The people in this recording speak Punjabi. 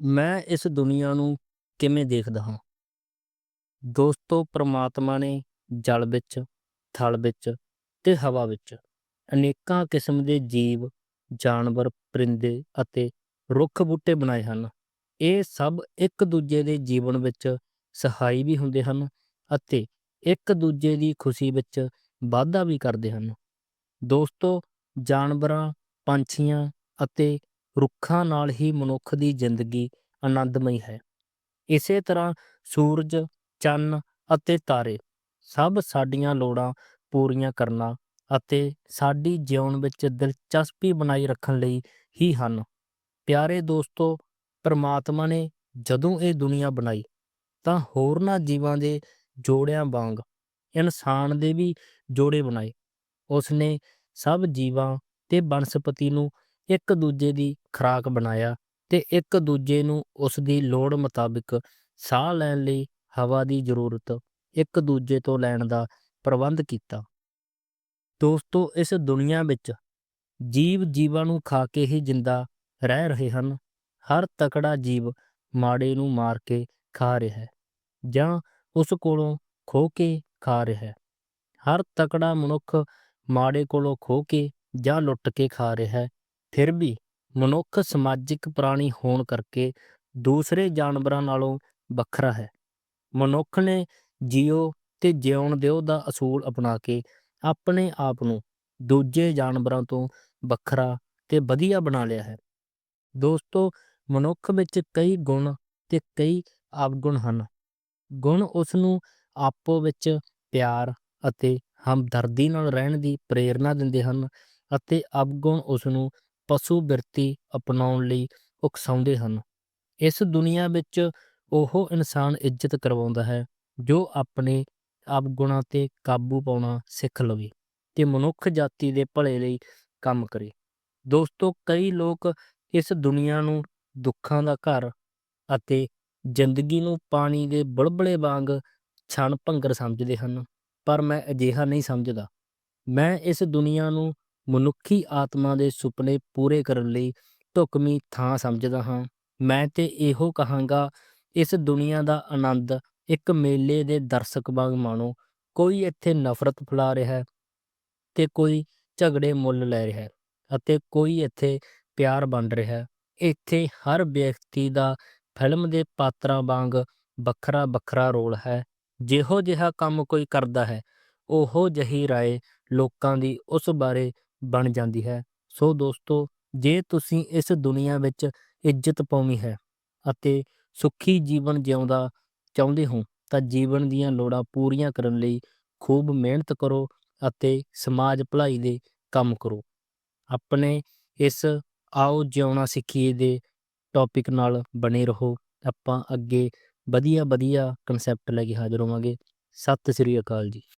ਮੈਂ ਇਸ ਦੁਨੀਆ ਨੂੰ ਕਿਵੇਂ ਦੇਖਦਾ ਹਾਂ? ਦੋਸਤੋ, ਪ੍ਰਮਾਤਮਾ ਨੇ ਜਲ ਵਿੱਚ, ਥਲ ਵਿੱਚ ਤੇ ਹਵਾ ਵਿੱਚ ਅਨੇਕਾਂ ਕਿਸਮ ਦੇ ਜੀਵ, ਜਾਨਵਰ, ਪਰਿੰਦੇ ਅਤੇ ਰੁੱਖ ਬੂਟੇ ਬਣਾਏ ਹਨ। ਇਹ ਸਭ ਇੱਕ ਦੂਜੇ ਦੇ ਜੀਵਨ ਵਿੱਚ ਸਹਾਈ ਵੀ ਹੁੰਦੇ ਹਨ ਅਤੇ ਇੱਕ ਦੂਜੇ ਦੀ ਖੁਸ਼ੀ ਵਿੱਚ ਵਾਧਾ ਵੀ ਕਰਦੇ ਹਨ। ਦੋਸਤੋ, ਜਾਨਵਰਾਂ, ਪੰਛੀਆਂ ਅਤੇ ਰੁੱਖਾਂ ਨਾਲ ਹੀ ਮਨੁੱਖ ਦੀ ਜ਼ਿੰਦਗੀ ਆਨੰਦਮਈ ਹੈ। ਇਸੇ ਤਰ੍ਹਾਂ ਸੂਰਜ, ਚੰਨ ਅਤੇ ਤਾਰੇ ਸਭ ਸਾਡੀਆਂ ਲੋੜਾਂ ਪੂਰੀਆਂ ਕਰਨਾ ਅਤੇ ਸਾਡੀ ਜਿਉਣ ਵਿੱਚ ਦਿਲਚਸਪੀ ਬਣਾਈ ਰੱਖਣ ਲਈ ਹੀ ਹਨ। ਪਿਆਰੇ ਦੋਸਤੋ, ਪਰਮਾਤਮਾ ਨੇ ਜਦੋਂ ਇਹ ਦੁਨੀਆ ਬਣਾਈ, ਤਾਂ ਹੋਰਨਾਂ ਜੀਵਾਂ ਦੇ ਜੋੜਿਆਂ ਵਾਂਗ ਇਨਸਾਨ ਦੇ ਵੀ ਜੋੜੇ ਬਣਾਏ। ਉਸਨੇ ਸਭ ਜੀਵਾਂ ਤੇ ਬਨਸਪਤੀ ਨੂੰ ਇੱਕ ਦੂਜੇ ਦੀ ਖੁਰਾਕ ਬਣਾਇਆ ਤੇ ਇੱਕ ਦੂਜੇ ਨੂੰ ਉਸ ਦੀ ਲੋੜ ਮੁਤਾਬਿਕ ਸਾਹ ਲੈਣ ਲਈ ਹਵਾ ਦੀ ਜ਼ਰੂਰਤ ਇੱਕ ਦੂਜੇ ਤੋਂ ਲੈਣ ਦਾ ਪ੍ਰਬੰਧ ਕੀਤਾ। ਦੋਸਤੋ, ਇਸ ਦੁਨੀਆ ਵਿੱਚ ਜੀਵ ਜੀਵਾਂ ਨੂੰ ਖਾ ਕੇ ਹੀ ਜਿੰਦਾ ਰਹਿ ਰਹੇ ਹਨ। ਹਰ ਤਕੜਾ ਜੀਵ ਮਾੜੇ ਨੂੰ ਮਾਰ ਕੇ ਖਾ ਰਿਹਾ ਹੈ ਜਾਂ ਉਸ ਕੋਲੋਂ ਖੋ ਕੇ ਖਾ ਰਿਹਾ ਹੈ। ਹਰ ਤਕੜਾ ਮਨੁੱਖ ਮਾੜੇ ਕੋਲੋਂ ਖੋ ਕੇ ਜਾਂ ਲੁੱਟ ਕੇ ਖਾ ਰਿਹਾ ਹੈ ਫਿਰ ਵੀ ਮਨੁੱਖ ਸਮਾਜਿਕ ਪ੍ਰਾਣੀ ਹੋਣ ਕਰਕੇ ਦੂਸਰੇ ਜਾਨਵਰਾਂ ਨਾਲੋਂ ਵੱਖਰਾ ਹੈ। ਮਨੁੱਖ ਨੇ ਜੀਓ ਤੇ ਜਿਉਣ ਦਿਓ ਦਾ ਅਸੂਲ ਅਪਣਾ ਕੇ ਆਪਣੇ ਆਪ ਨੂੰ ਦੂਜੇ ਜਾਨਵਰਾਂ ਤੋਂ ਵੱਖਰਾ ਤੇ ਵਧੀਆ ਬਣਾ ਲਿਆ ਹੈ। ਦੋਸਤੋ, ਮਨੁੱਖ ਵਿੱਚ ਕਈ ਗੁਣ ਤੇ ਕਈ ਅਵਗੁਣ ਹਨ। ਗੁਣ ਉਸ ਨੂੰ ਆਪੋ ਵਿੱਚ ਪਿਆਰ ਅਤੇ ਹਮਦਰਦੀ ਨਾਲ ਰਹਿਣ ਦੀ ਪ੍ਰੇਰਨਾ ਦਿੰਦੇ ਹਨ ਅਤੇ ਅਵਗੁਣ ਉਸ ਨੂੰ ਪਸ਼ੂ ਬਿਰਤੀ ਅਪਣਾਉਣ ਲਈ ਉਕਸਾਉਂਦੇ ਹਨ। ਇਸ ਦੁਨੀਆ ਵਿੱਚ ਉਹ ਇਨਸਾਨ ਇੱਜ਼ਤ ਕਰਵਾਉਂਦਾ ਹੈ, ਜੋ ਆਪਣੇ ਅਵਗੁਣਾਂ ਤੇ ਕਾਬੂ ਪਾਉਣਾ ਸਿੱਖ ਲਵੇ ਤੇ ਮਨੁੱਖ ਜਾਤੀ ਦੇ ਭਲੇ ਲਈ ਕੰਮ ਕਰੇ। ਦੋਸਤੋ, ਕਈ ਲੋਕ ਇਸ ਦੁਨੀਆ ਨੂੰ ਦੁੱਖਾਂ ਦਾ ਘਰ ਅਤੇ ਜ਼ਿੰਦਗੀ ਨੂੰ ਪਾਣੀ ਦੇ ਬੁਲਬੁਲੇ ਵਾਂਗ ਛਣ ਭੰਗਰ ਸਮਝਦੇ ਹਨ, ਪਰ ਮੈਂ ਅਜਿਹਾ ਨਹੀਂ ਸਮਝਦਾ। ਮੈਂ ਇਸ ਦੁਨੀਆ ਨੂੰ ਮਨੁੱਖੀ ਆਤਮਾ ਦੇ ਸੁਪਨੇ ਪੂਰੇ ਕਰਨ ਲਈ ਢੁਕਵੀਂ ਥਾਂ ਸਮਝਦਾ ਹਾਂ। ਮੈਂ ਤੇ ਇਹੋ ਕਹਾਂਗਾ, ਇਸ ਦੁਨੀਆ ਦਾ ਆਨੰਦ ਇੱਕ ਮੇਲੇ ਦੇ ਦਰਸ਼ਕ ਵਾਂਗ ਮਾਣੋ। ਕੋਈ ਇੱਥੇ ਨਫ਼ਰਤ ਫੈਲਾ ਰਿਹਾ ਤੇ ਕੋਈ ਝਗੜੇ ਮੁੱਲ ਲੈ ਰਿਹਾ ਅਤੇ ਕੋਈ ਇੱਥੇ ਪਿਆਰ ਵੰਡ ਰਿਹਾ ਇੱਥੇ ਹਰ ਵਿਅਕਤੀ ਦਾ ਫਿਲਮ ਦੇ ਪਾਤਰਾਂ ਵਾਂਗ ਵੱਖਰਾ ਵੱਖਰਾ ਰੋਲ ਹੈ। ਜਿਹੋ ਜਿਹਾ ਕੰਮ ਕੋਈ ਕਰਦਾ ਹੈ, ਉਹੋ ਜਹੀ ਰਾਏ ਲੋਕਾਂ ਦੀ ਉਸ ਬਾਰੇ ਬਣ ਜਾਂਦੀ ਹੈ। ਸੋ ਦੋਸਤੋ, ਜੇ ਤੁਸੀਂ ਇਸ ਦੁਨੀਆ ਵਿੱਚ ਇੱਜ਼ਤ ਪਾਉਣੀ ਹੈ ਅਤੇ ਸੁਖੀ ਜੀਵਨ ਜਿਉਂਦਾ ਚਾਹੁੰਦੇ ਹੋ, ਤਾਂ ਜੀਵਨ ਦੀਆਂ ਲੋੜਾਂ ਪੂਰੀਆਂ ਕਰਨ ਲਈ ਖੂਬ ਮਿਹਨਤ ਕਰੋ ਅਤੇ ਸਮਾਜ ਭਲਾਈ ਦੇ ਕੰਮ ਕਰੋ। ਆਪਣੇ ਇਸ ਆਓ ਜਿਉਣਾ ਸਿੱਖੀਏ ਦੇ ਟੌਪਿਕ ਨਾਲ ਬਣੇ ਰਹੋ। ਆਪਾਂ ਅੱਗੇ ਵਧੀਆ ਵਧੀਆ ਕਨਸੈਪਟ ਲੈ ਕੇ ਹਾਜ਼ਰ ਹੋਵਾਂਗੇ। ਸਤਿ ਸ੍ਰੀ ਅਕਾਲ ਜੀ।